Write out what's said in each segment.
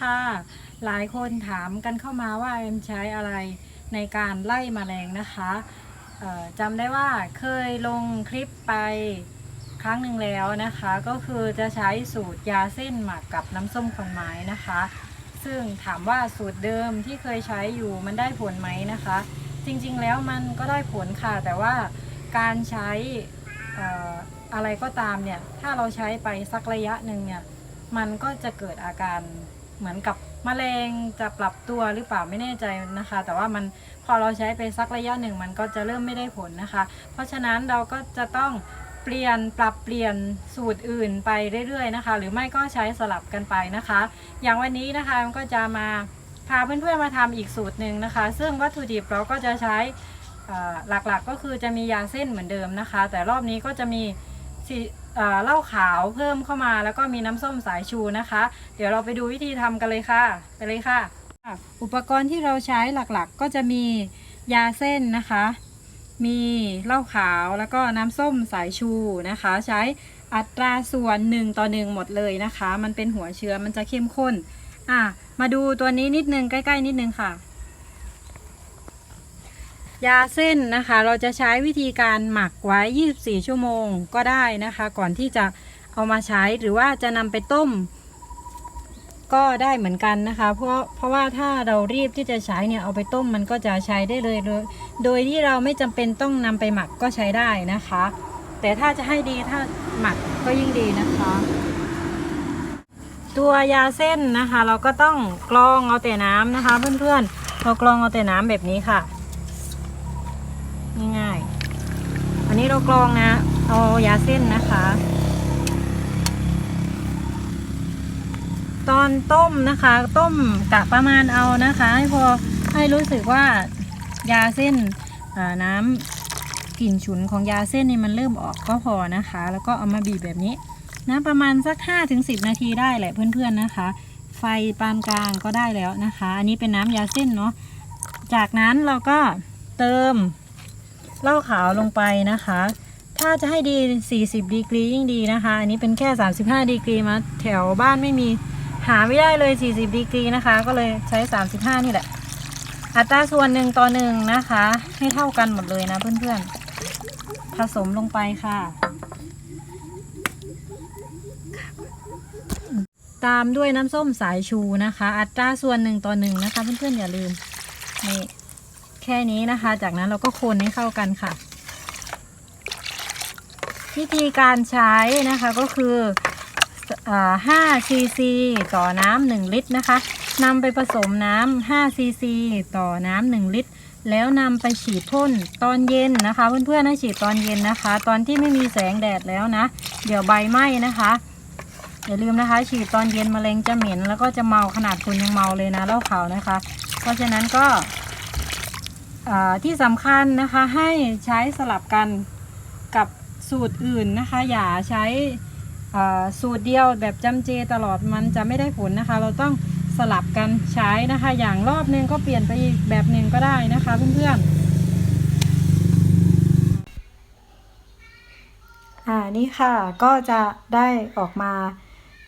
ค่ะ หลายคนถามกันเข้ามาว่าเอ็มใช้อะไรในการไล่แมลงนะคะจำได้ว่าเคยลงคลิปไปครั้งหนึ่งแล้วนะคะ ก็คือจะใช้สูตรยาเส้นหมักกับน้ำส้มควันไม้นะคะ ซึ่งถามว่าสูตรเดิมที่เคยใช้อยู่มันได้ผลไหมนะคะ จริงๆแล้วมันก็ได้ผลค่ะ แต่ว่าการใช้อออะไรก็ตามเนี่ย ถ้าเราใช้ไปสักระยะหนึ่งเนี่ย มันก็จะเกิดอาการ เหมือนกับมแมลงจะปรับตัวหรือเปล่าไม่แน่ใจนะคะ แต่ว่ามันพอเราใช้ไปสักระยะหนึ่งมันก็จะเริ่มไม่ได้ผลนะคะ เพราะฉะนั้นเราก็จะต้องเปลี่ยนปรับเปลี่ยนสูตรอื่นไปเรื่อยๆนะคะ หรือไม่ก็ใช้สลับกันไปนะคะ อย่างวันนี้นะคะมันก็จะมาพาเพื่อนๆมาทำอีกสูตรหนึ่งนะคะ ซึ่งวัตถุดิบเราก็จะใช้หลักๆก็คือจะมียาเส้นเหมือนเดิมนะคะ แต่รอบนี้ก็จะมี สีเอ่อเหล้าขาวเพิ่มเข้ามา แล้วก็มีน้ำส้มสายชูนะคะ เดี๋ยวเราไปดูวิธีทำกันเลยค่ะ ไปเลยค่ะ อุปกรณ์ที่เราใช้หลักๆก็จะมียาเส้นนะคะ มีเหล้าขาวแล้วก็น้ำส้มสายชูนะคะ ใช้อัตราส่วน 1 ต่อ 1 หมดเลยนะคะ มันเป็นหัวเชื้อมันจะเข้มข้นอะมาดูตัวนี้นิดนึงใกล้ ๆ นิดนึงค่ะ ยาเส้นนะคะ เราจะใช้วิธีการหมักไว้ 24 ชั่วโมงก็ได้นะคะ ก่อนที่จะเอามาใช้หรือว่าจะนำไปต้ม ก็ได้เหมือนกันนะคะ เพราะเพราะว่าถ้าเรารีบที่จะใช้เนี่ยเอาไปต้มมันก็จะใช้ได้เลยโดยโดยที่เราไม่จำเป็นต้องนำไปหมักก็ใช้ได้นะคะ แต่ถ้าจะให้ดีถ้าหมักก็ยิ่งดีนะคะตัวยาเส้นนะคะ เราก็ต้องกรองเอาแต่น้ำนะคะ เพื่อนๆเรากรองเอาแต่น้ำแบบนี้ค่ะ ง่ายๆ อันนี้เรากรองนะ เอายาเส้นนะคะ ตอนต้มนะคะ ต้มกะประมาณเอานะคะ ให้พอให้รู้สึกว่ายาเส้นน้ำกลิ่นฉุนของยาเส้นนี่มันเริ่มออกก็พอนะคะ แล้วก็เอามาบีบแบบนี้นะประมาณสัก 5-10 นาทีได้แหละเพื่อนๆนะคะ ไฟปานกลางก็ได้แล้วนะคะ อันนี้เป็นน้ำยาเส้นเนาะจากนั้นเราก็เติม เหล้าขาวลงไปนะคะ ถ้าจะให้ดี 40 ดีกรียิ่งดีนะคะ อันนี้เป็นแค่ 35 ดีกรีมาแถวบ้านไม่มีหาไม่ได้เลย 40 ดีกรีนะคะ ก็เลยใช้ 35 นี่แหละ อัตราส่วนหนึ่งต่อหนึ่งนะคะ ให้เท่ากันหมดเลยนะเพื่อนๆ ผสมลงไปค่ะ ตามด้วยน้ำส้มสายชูนะคะ อัตราส่วนหนึ่งต่อหนึ่งนะคะ เพื่อนๆ อย่าลืมนี่ แค่นี้นะคะ จากนั้นเราก็คนให้เข้ากันค่ะ วิธีการใช้นะคะก็คือ5ซีซีต่อน้ำ1ลิตรนะคะนำไปผสมน้ำ5ซีซีต่อน้ำ1ลิตร แล้วนำไปฉีดพ่นตอนเย็นนะคะ เพื่อนๆให้ฉีดตอนเย็นนะคะ ตอนที่ไม่มีแสงแดดแล้วนะ เดี๋ยวใบไหม้นะคะอย่าลืมนะคะ ฉีดตอนเย็นมะเร็งจะเหม็นแล้วก็จะเมาขนาดคุณยังเมาเลยนะเล้าขาวนะคะ เพราะฉะนั้นก็ ที่สำคัญนะคะให้ใช้สลับกันกับสูตรอื่นนะคะ อย่าใช้สูตรเดียวแบบจำเจตลอดมันจะไม่ได้ผลนะคะ เราต้องสลับกันใช้นะคะ อย่างรอบนึงก็เปลี่ยนไปอีกแบบหนึ่งก็ได้นะคะเพื่อนๆอ่านี่ค่ะก็จะได้ออกมา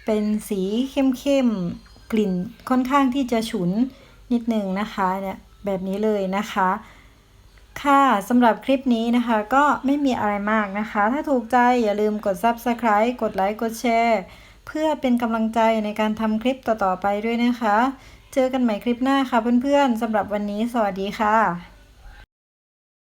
เป็นสีเข้มๆกลิ่นค่อนข้างที่จะฉุนนิดนึงนะคะเนี่ย แบบนี้เลยนะคะ ค่ะสำหรับคลิปนี้นะคะ ก็ไม่มีอะไรมากนะคะ ถ้าถูกใจอย่าลืมกด Subscribe กดไลค์กดแชร์เพื่อเป็นกำลังใจในการทำคลิปต่อๆไปด้วยนะคะ เจอกันใหม่คลิปหน้าค่ะเพื่อนๆสำหรับวันนี้สวัสดีค่ะ